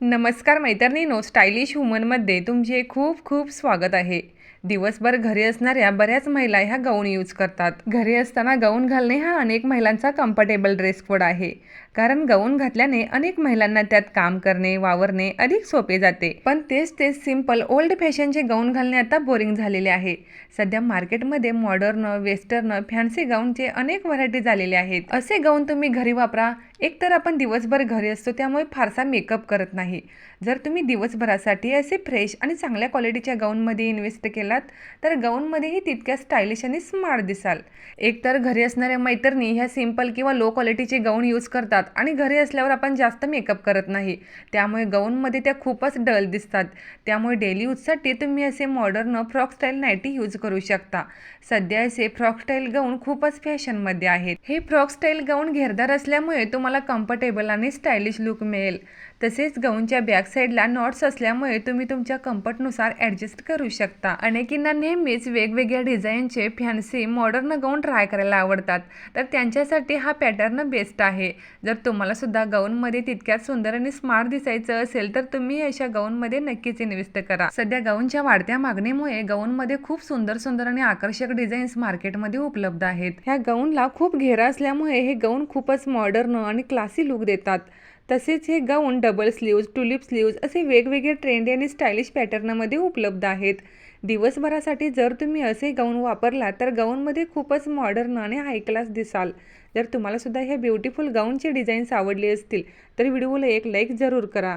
नमस्कार मैत्रिणीनो स्टायलिश वुमनमध्ये तुमचे खूप खूप स्वागत आहे. दिवसभर घरी असणाऱ्या बऱ्याच महिला ह्या गाऊन यूज करतात. घरी असताना गाऊन घालणे हा अनेक महिलांचा कम्फर्टेबल ड्रेस कोड आहे. कारण गाऊन घातल्याने अनेक महिलांना त्यात काम करणे वावरणे अधिक सोपे जाते. पण तेच तेच सिंपल ओल्ड फॅशनचे गाऊन घालणे आता बोरिंग झालेले आहे. सध्या मार्केटमध्ये मॉडर्न वेस्टर्न फॅन्सी गाऊनचे अनेक व्हरायटी झालेले आहेत. असे गाऊन तुम्ही घरी वापरा एकतर आपण दिवसभर घरी असतो त्यामुळे फारसा मेकअप करत नाही. जर तुम्ही दिवसभरासाठी असे फ्रेश आणि चांगल्या क्वालिटीच्या गाऊनमध्ये इन्व्हेस्ट केलात तर गाऊनमध्येही तितक्या स्टायलिश आणि स्मार्ट दिसाल. एकतर घरी असणाऱ्या मैत्रिणी ह्या सिंपल किंवा लो क्वालिटीचे गाऊन यूज करतात आणि घरी असल्यावर आपण जास्त मेकअप करत नाही. त्यामुळे गाऊनमध्ये त्या खूपच डल दिसतात. त्यामुळे डेली यूजसाठी तुम्ही असे modern frock style nighty use करू शकता. सध्या असे फ्रॉक स्टाईल गाऊन खूपच फॅशनमध्ये आहेत. हे फ्रॉक स्टाईल गाऊन घेरदार असल्यामुळे तुम्हाला तुम्हाला कम्फर्टेबल आणि स्टायलिश लुक मिळेल. तसेच गऊनच्या बॅक साईडला नॉट्स असल्यामुळे तुम्ही तुमच्या कम्फर्टनुसार ॲडजस्ट करू शकता. अनेकींना नेहमीच वेगवेगळ्या डिझाईनचे फॅन्सी मॉडर्न गाऊन ट्राय करायला आवडतात. तर त्यांच्यासाठी हा पॅटर्न बेस्ट आहे. जर तुम्हाला सुद्धा गाऊनमध्ये तितक्यात सुंदर आणि स्मार्ट दिसायचं असेल तर तुम्ही अशा गाऊनमध्ये नक्कीच इन्व्हेस्ट करा. सध्या गाऊनच्या वाढत्या मागणीमुळे गाऊनमध्ये खूप सुंदर सुंदर आणि आकर्षक डिझाईन्स मार्केटमध्ये उपलब्ध आहेत. ह्या गाऊनला खूप घेरा असल्यामुळे हे गाऊन खूपच मॉडर्न आणि क्लासी लुक देतात. तसेच हे gown double sleeves tulip sleeves असे वेगवेगळे ट्रेंडी आणि स्टायलिश पॅटर्नमध्ये उपलब्ध आहेत. दिवसभरासाठी जर तुम्ही असे गाऊन वापरला तर गाऊनमध्ये खूपच मॉडर्न आणि हाय क्लास दिसाल. जर तुम्हालासुद्धा ह्या ब्युटिफुल गाऊनचे डिझाईन्स आवडले असतील तर व्हिडिओला एक लाईक जरूर करा.